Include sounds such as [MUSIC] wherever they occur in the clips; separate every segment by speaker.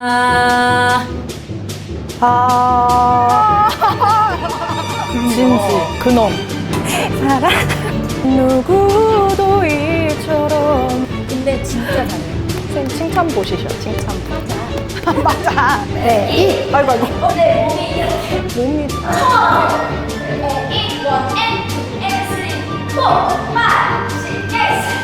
Speaker 1: 아,
Speaker 2: 아 진지 그놈 사랑 누구도 이처럼
Speaker 1: 근데 진짜 잘해요.
Speaker 2: 쌤 칭찬 보시죠 칭찬 맞아 맞아 네 아이고 아이고
Speaker 1: 어, 네, 몸이 이렇게.
Speaker 2: 몸이
Speaker 1: 이, 원, 앤, 투, 앤, 쓰리, 포, 파, 식, 에스.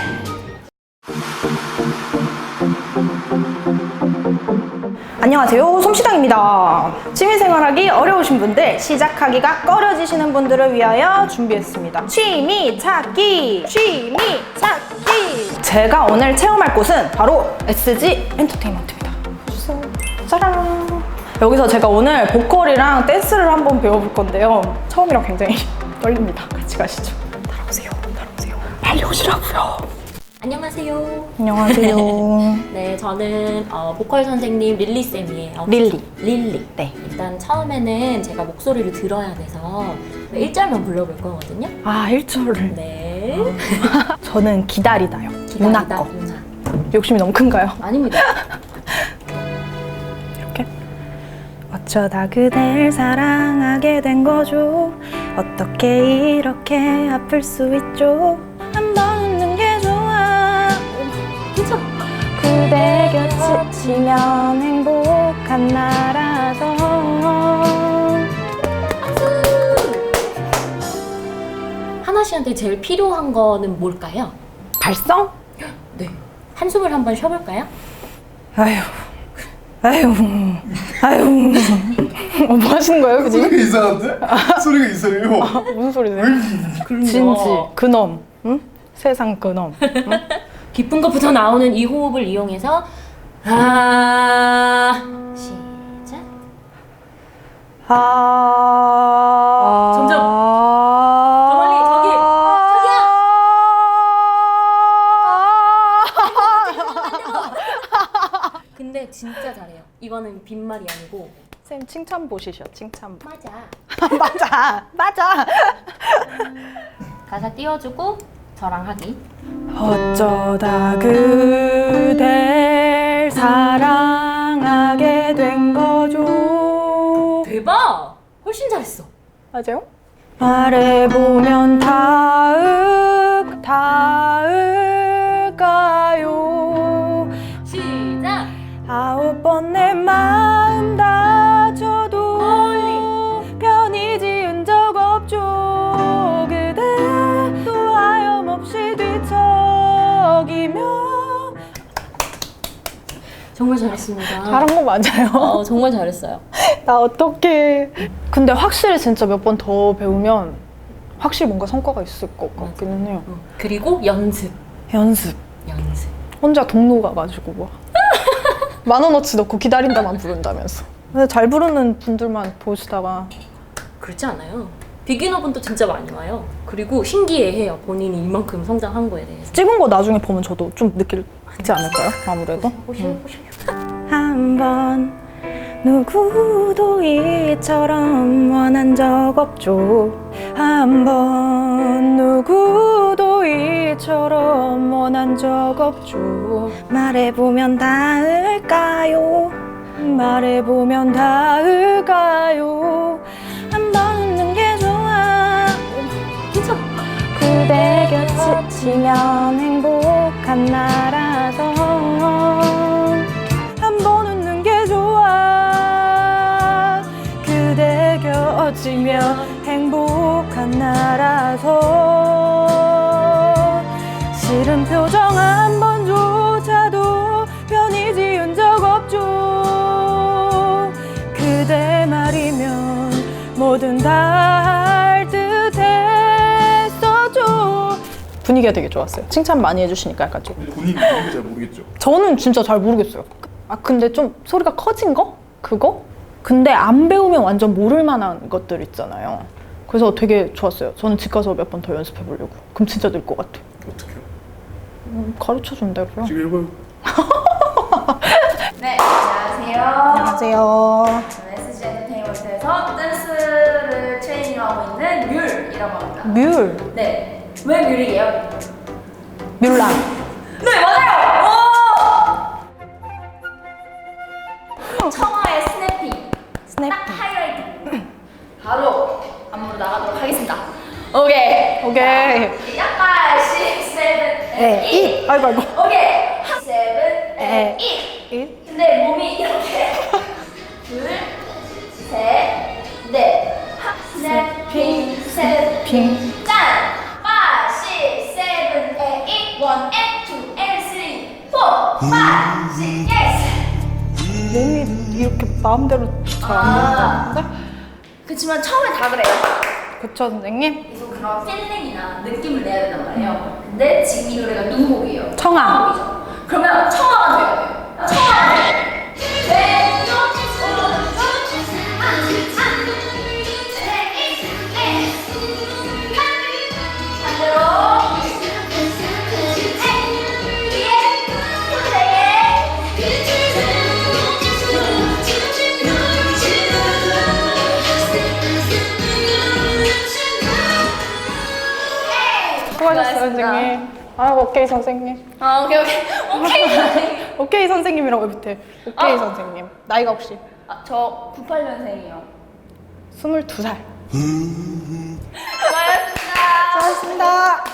Speaker 2: 안녕하세요. 솜시당입니다. 취미생활하기 어려우신 분들 시작하기가 꺼려지시는 분들을 위하여 준비했습니다. 취미 찾기! 취미 찾기! 제가 오늘 체험할 곳은 바로 SG 엔터테인먼트입니다. 짜란! 여기서 제가 오늘 보컬이랑 댄스를 한번 배워볼 건데요. 처음이라 굉장히 [LAUGHS] 떨립니다. 같이 가시죠. 따라오세요. 따라오세요. 빨리 오시라고요
Speaker 1: 안녕하세요.
Speaker 2: 안녕하세요 [LAUGHS]
Speaker 1: 네, 저는 어, 보컬 선생님 릴리 쌤이에요.
Speaker 2: 릴리.
Speaker 1: 릴리.
Speaker 2: 네.
Speaker 1: 일단 처음에는 제가 목소리를 들어야 돼서 1절만 불러볼 거거든요.
Speaker 2: 아 1절을
Speaker 1: 네. [LAUGHS]
Speaker 2: 저는 기다리다요 유나 거
Speaker 1: 유나.
Speaker 2: 욕심이 너무 큰가요?
Speaker 1: 아닙니다. [LAUGHS]
Speaker 2: 이렇게 어쩌다 그댈 사랑하게 된 거죠 어떻게 이렇게 아플 수 있죠 그대 곁에 지면 행복한 나라서
Speaker 1: 하나 씨한테 제일 필요한 거는 뭘까요?
Speaker 2: 발성?
Speaker 1: 네. 한숨을 한번 쉬어볼까요?
Speaker 2: 아휴 아휴 아휴 어, 뭐 하시는 거예요 그지?
Speaker 3: 소리가 이상한데? 소리가 이상해요.
Speaker 2: 무슨 소리세요? 진지 그놈 응? 세상 그놈
Speaker 1: 깊은 것부터 나오는 이 호흡을 이용해서 아 시작.
Speaker 2: 아.
Speaker 1: 점점. 더 멀리, 저기, 근데 진짜 잘해요. 이거는 빈말이 아니고.
Speaker 2: 쌤 칭찬 보시죠. 칭찬.
Speaker 1: 맞아. [LAUGHS]
Speaker 2: 맞아. 맞아.
Speaker 1: 가사 띄워주고 저랑 하기.
Speaker 2: 어쩌다 그댈 사랑하게 된 거죠
Speaker 1: 대박! 훨씬 잘했어.
Speaker 2: 맞아요? 말해보면 닿
Speaker 1: 정말 잘했습니다.
Speaker 2: 잘한 거 맞아요?
Speaker 1: 어, 정말 잘했어요. [LAUGHS]
Speaker 2: 나 어떡해 근데 확실히 진짜 몇 번 더 배우면 확실히 뭔가 성과가 있을 것 같기는 해요
Speaker 1: 어, 그리고 연습.
Speaker 2: 연습
Speaker 1: 연습.
Speaker 2: 혼자 동로 가가지고 뭐 [LAUGHS] 만 원어치 넣고 기다린다만 부른다면서 근데 잘 부르는 분들만 보시다가
Speaker 1: 그렇지 않아요. 비기너분도 진짜 많이 와요. 그리고 신기해해요. 본인이 이만큼 성장한 거에 대해서.
Speaker 2: 찍은 거 나중에 보면 저도 좀 느 끼지 않을까요? 아무래도?
Speaker 1: 보시면 보시면.
Speaker 2: 한번 누구도 이처럼 원한 적 없죠. 한 번 누구도 이처럼 원한 적 없죠. 말해보면 닿을까요? 말해보면 닿을까요? 한 번 웃는 게 좋아. 그대 곁에 지면 행복한 나라 곁이면 행복한 나라서 싫은 표정 한 번조차도 편히 지은 적 없죠 그대 말이면 뭐든 다 할 듯했었죠 분위기가 되게 좋았어요 칭찬 많이 해주시니까 약간 좀
Speaker 3: 본인이 본인이 잘 모르겠죠.
Speaker 2: 저는 진짜 잘 모르겠어요 아 근데 좀 소리가 커진 거? 그거? 근데 안 배우면 완전 모를 만한 것들 있잖아요 그래서 되게 좋았어요 저는 집 가서 몇 번 더 연습해 보려고 그럼 진짜 늘 것 같아요
Speaker 3: 어떡해요?
Speaker 2: 음, 가르쳐 준다고요?
Speaker 3: 지금 해봐요. [LAUGHS]
Speaker 4: 네, 안녕하세요.
Speaker 2: 안녕하세요
Speaker 4: 저는 SG 엔터테인먼트에서 댄스를 트레이닝하고 있는 뮬이라고 합니다.
Speaker 2: 뮬
Speaker 4: 네, 왜 뮬이에요?
Speaker 2: 뮬란 에,
Speaker 4: 8.
Speaker 2: 이. 아이고, 아이고.
Speaker 4: 오케이. 7,
Speaker 2: 에.
Speaker 4: 8.
Speaker 2: 이.
Speaker 4: 근데 몸이 이렇게 [LAUGHS] 둘, 셋, 넷. 하, 스냅핑, 스냅핑.
Speaker 2: 핑.
Speaker 4: 짠! 5, 6, 7, 8, 1, 2, 3, 4, 5, 6, yes!
Speaker 2: 몸이 이렇게 마음대로 잘 안
Speaker 4: 아.
Speaker 2: 되는데?
Speaker 4: 그치만 처음에 다 그래요.
Speaker 2: 그쵸, 선생님?
Speaker 4: 계속 그런 필링이나 느낌을 내야 된단 말이에요. 근데 지금 이 노래가 누구 곡이에요?
Speaker 2: 청아.
Speaker 4: 곡이죠. 그러면 청아가 돼야 돼요. 청아가 돼요. 왼
Speaker 2: 선생님. 아, 오케이, 선생님.
Speaker 4: 아, 오케이, 오케이. 오케이, [LAUGHS] 선생님.
Speaker 2: 오케이, 선생님이라고 밑에. 오케이,
Speaker 4: 어.
Speaker 2: 선생님. 나이가 혹시?
Speaker 4: 아, 저 98년생이에요.
Speaker 2: 22살.
Speaker 4: 수고하셨습니다.
Speaker 2: 수고하셨습니다.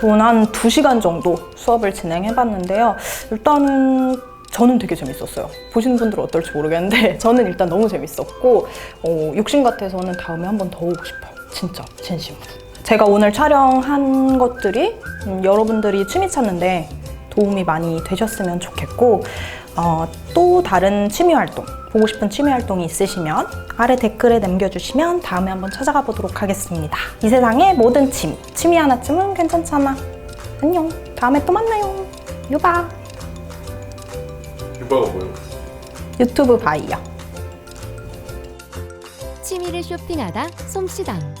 Speaker 2: 저는 한 2시간 정도 수업을 진행해봤는데요. 일단은 저는 되게 재밌었어요. 보시는 분들은 어떨지 모르겠는데 [LAUGHS] 저는 일단 너무 재밌었고 어, 욕심 같아서는 다음에 한 번 더 오고 싶어요. 진짜 진심으로. 제가 오늘 촬영한 것들이 음, 여러분들이 취미 찾는데 도움이 많이 되셨으면 좋겠고 어, 또 다른 취미 활동 보고 싶은 취미 활동이 있으시면 아래 댓글에 남겨주시면 다음에 한번 찾아가 보도록 하겠습니다. 이 세상의 모든 취미 취미 하나쯤은 괜찮잖아. 안녕. 다음에 또 만나요. 유바.
Speaker 3: 유바가 뭐예요?
Speaker 2: 유튜브 바이요.
Speaker 5: 취미를 쇼핑하다 솜씨당